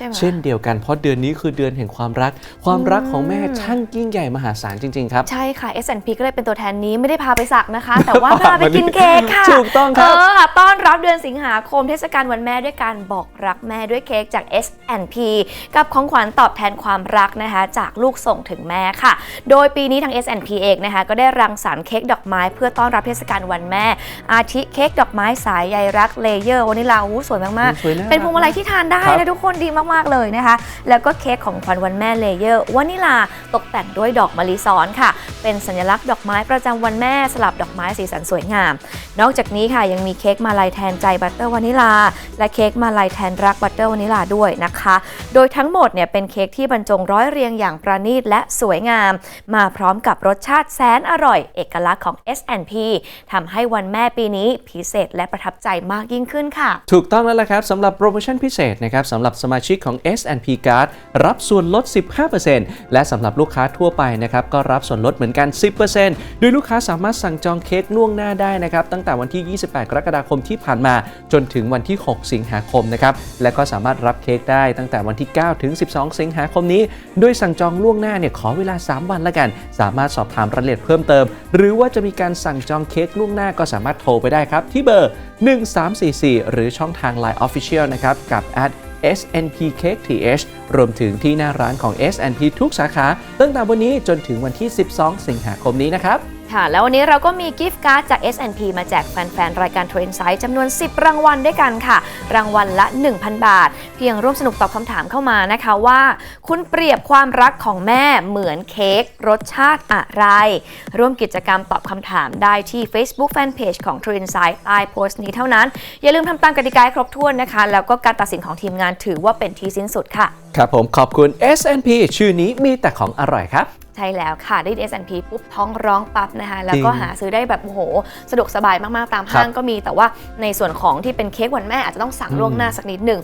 ใช่ไหมเช่นเดียวกันเพราะเดือนนี้คือเดือนแห่งความรัก ความรักของแม่ช่างยิ่งใหญ่มหาศาลจริง ๆ ครับ ใช่ค่ะ S&P ก็เลยเป็นตัวแทนนี้ไม่ได้พาไปสักนะคะ แต่ว่าพาไปกินเค้กค่ะถูกต้องครับเออต้อนรับเดือนสิงหาคมเทศกาลวันแม่ด้วยการบอกรักแม่ด้วยเค้กจาก S&P กับของขวัญตอบแทนความรักนะคะ จากลูกส่งถึงแม่ค่ะ โดยปีนี้ทาง S&P เองนะคะ ก็ได้รังสรรค์เค้กดอกไม้ เพื่อต้อนรับเทศกาลวันแม่ อาทิเค้กดอกไม้สายใยรักเลเยอร์วานิลาอู้สวยมากสวยน่ารัๆกเป็นพวงมาลัยที่ทานได้ครับนะทุกคนดีมากๆ เลยนะคะ แล้วก็เค้กของขวัญวันแม่เลเยอร์วานิลาตกแต่งด้วยดอกมะลิซ้อนค่ะ เป็นสัญลักษณ์ดอกไม้ประจำวันแม่สลับดอกไม้สีสันสวยงาม นอกจากนี้ค่ะยังมีเค้กมาลัยแทนใจบัตเตอร์วานิลาและเค้กมาลัยแทนรักบัตเตอร์วานิลาด้วยนะคะ โดยทั้งหมดเนี่ยเป็นเค้กที่บรรจงร้อยเรียงอย่างประณีตและสวยงาม มาพร้อมกับรสชาติแสนอร่อย เอกลักษณ์ของ S&P ทำให้วันแม่ปีนี้พิเศษและประทับใจมากยิ่งขึ้นค่ะ ถูกต้องแล้วล่ะครับสำหรับโปรโมชั่นพิเศษนะครับสำหรับสมาชิกของ S&P Card รับส่วนลด 15%และสำหรับลูกค้าทั่วไปนะครับก็รับส่วนลดเหมือนกัน 10%โดยลูกค้าสามารถสั่งจองเค้กล่วงหน้าได้นะครับตั้งแต่วันที่ 28 กรกฎาคมที่ผ่านมา จนถึงวันที่ 6 สิงหาคมนะครับและก็สามารถรับเค้กได้ตั้งแต่วันที่ 9 ถึง 12 สิงหาคมนี้ โดยสั่งจองล่วงหน้าเนี่ยขอเวลา 3 วันละกัน สามารถสอบถามรายละเอียดเพิ่มเติม หรือว่าจะมีการสั่งจองเค้กล่วงหน้าก็สามารถโทรไปได้ครับที่เบอร์ 1344 หรือช่องทาง Line Official นะครับกับ SNP Cake TH รวมถึงที่หน้าร้านของ SNP ทุกสาขา ตั้งแต่วันนี้จนถึงวันที่ 12 สิงหาคมนี้นะครับ ค่ะ แล้ววันนี้เราก็มีกิฟต์การ์ดจาก S&P มาแจกแฟน ๆ รายการ Trend Insight จำนวน 10 รางวัลด้วยกันค่ะ รางวัลละ 1,000 บาท เพียงร่วมสนุกตอบคำถามเข้ามานะคะว่า คุณเปรียบความรักของแม่เหมือนเค้กรสชาติอะไร ร่วมกิจกรรมตอบคำถามได้ที่ Facebook Fanpage ของ Trend Insight ใต้โพสต์นี้เท่านั้น อย่าลืมทำตามกติกาครบถ้วนนะคะ แล้วก็การตัดสินของทีมงานถือว่าเป็นที่สิ้นสุดค่ะ ครับผมขอบคุณ S&P ชื่อนี้มีแต่ของอร่อยครับ ช่แล้วค่ะได้ S&P ปุ๊บท้องร้องปั๊บนะคะแล้วก็จริงหาซื้อได้แบบโอ้โห สะดวกสบายมากๆตามห้างก็มีแต่ว่าในส่วนของที่เป็นเค้กวันแม่อาจจะต้องสั่งล่วงหน้าสักนิดหนึ่ง